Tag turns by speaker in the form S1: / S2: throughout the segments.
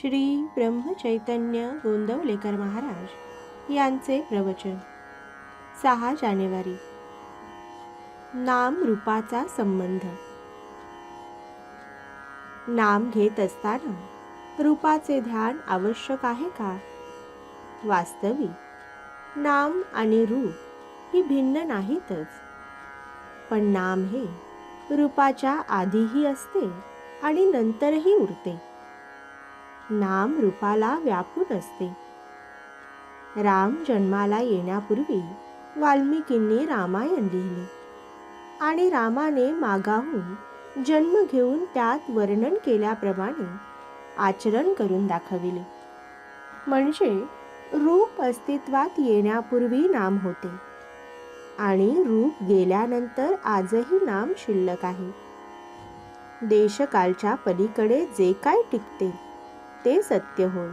S1: श्री ब्रह्मचैतन्य गोंदवलेकर महाराज यांचे प्रवचन. सहा जानेवारी. नाम रूपाचा संबंध. नाम घेत असताना रूपाचे ध्यान आवश्यक आहे का? वास्तविक नाम आणि रूप ही भिन्न नाहीतच. पण नाम हे रूपाच्या आधीही असते आणि नंतरही उरते. नाम रूपाला व्यापून असते. राम जन्माला येण्यापूर्वी वाल्मिकींनी रामायण लिहिले आणि रामाने मागाहून जन्म घेऊन त्यात वर्णन केल्याप्रमाणे आचरण करून दाखविले. म्हणजे रूप अस्तित्वात येण्यापूर्वी नाम होते आणि रूप गेल्यानंतर आजही नाम शिल्लक आहे. देशकालच्या पलीकडे जे काय टिकते ते सत्य होय.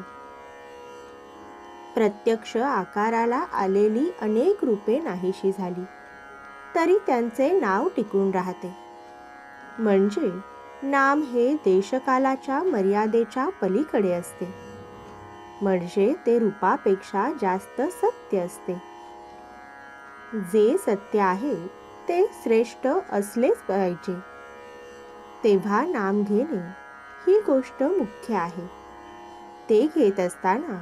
S1: प्रत्यक्ष आकाराला आलेली अनेक रूपे नाहीशी झाली तरी त्यांचे नाव टिकून राहते. म्हणजे नाम हे देशकालाच्या मर्यादेच्या पलीकडे असते. म्हणजे ते रूपापेक्षा जास्त सत्य असते. जे सत्य आहे ते श्रेष्ठ असलेच पाहिजे. तेव्हा नाम घेणे ही गोष्ट मुख्य आहे. ते घेत असताना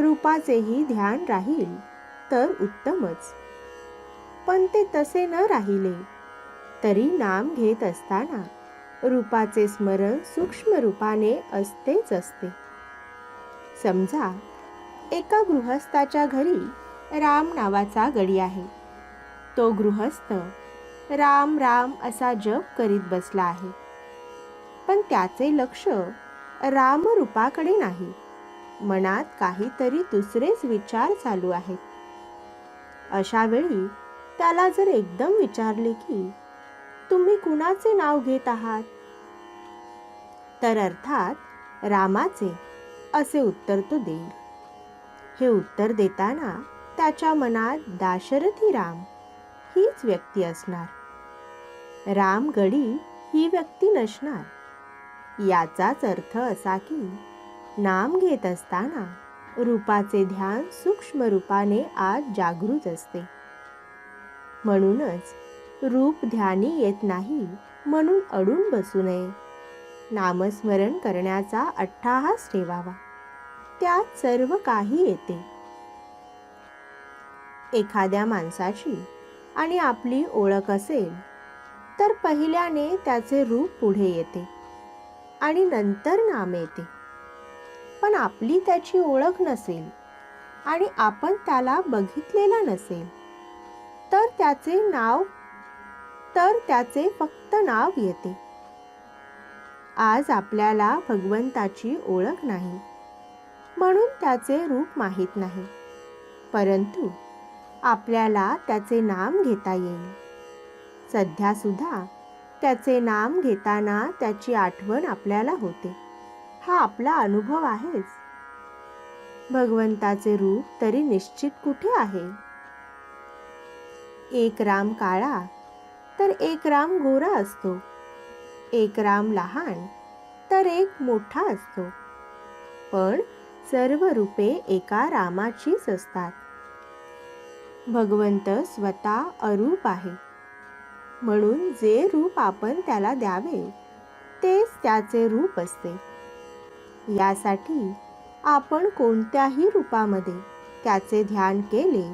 S1: रूपाचेही ध्यान राहील तर उत्तमच. पण ते तसे न राहिले तरी नाम घेत असताना रूपाचे स्मरण सूक्ष्म रूपाने असतेच असते. समजा एका गृहस्थाच्या घरी राम नावाचा गडी आहे. तो गृहस्थ राम राम असा जप करीत बसला आहे. पण त्याचे लक्ष रामरूपाकडे नाही. मनात काहीतरी दुसरेच विचार चालू आहेत. अशा वेळी त्याला जर एकदम विचारले की तुम्ही कुणाचे नाव घेत आहात? तर अर्थात रामाचे असे उत्तर तो देईल. हे उत्तर देताना त्याच्या मनात दाशरथी राम हीच व्यक्ती असणार. राम गडी ही व्यक्ती नसणार. याचाच अर्थ असा की नाम घेत असताना रूपाचे ध्यान सूक्ष्म रूपाने आज जागृत असते. म्हणूनच रूप ध्यानी येत नाही म्हणून अडून बसू नये. नामस्मरण करण्याचा अट्टाहास ठेवावा. त्यात सर्व काही येते. एखाद्या माणसाची आणि आपली ओळख असेल तर पहिल्याने त्याचे रूप पुढे येते. आणि नंतर नाम येते. पण आपली त्याची ओळख नसेल आणि आपण त्याला बघितलेला नसेल तर त्याचे नाव तर त्याचे फक्त नाव येते. आज आपल्याला भगवंताची ओळख नाही म्हणून त्याचे रूप माहीत नाही. परंतु आपल्याला त्याचे नाम घेता येईल. सध्यासुद्धा त्याचे नाम घेताना त्याची आठवण आपल्याला होते. हा आपला अनुभव आहेच. भगवंताचे रूप तरी निश्चित कुठे आहे? एक राम काळा तर एक राम गोरा असतो. एक राम लहान तर एक मोठा असतो. पण सर्व रूपे एका रामाचीच असतात. भगवंत स्वतः अरूप आहे. म्हणून जे रूप आपण त्याला द्यावे तेच त्याचे रूप असते. यासाठी आपण कोणत्याही रूपामध्ये त्याचे ध्यान केले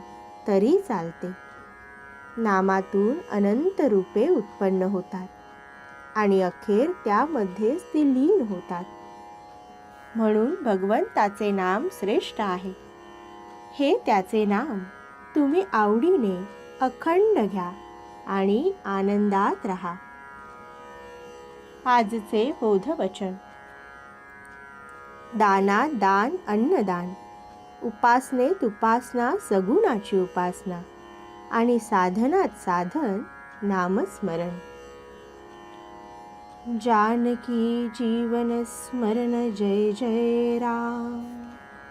S1: तरी चालते. नामातून अनंत रूपे उत्पन्न होतात आणि अखेर त्यामध्येच ती लीन होतात. म्हणून भगवंताचे नाम श्रेष्ठ आहे. हे त्याचे नाम तुम्ही आवडीने अखंड घ्या. आणि आनंदात रहा. आजचे बोधवचन. दानात दान अन्नदान. उपासनेत उपासना सगुणाची उपासना. आणि साधनात साधन नामस्मरण. जानकी जीवन स्मरण जय जय राम.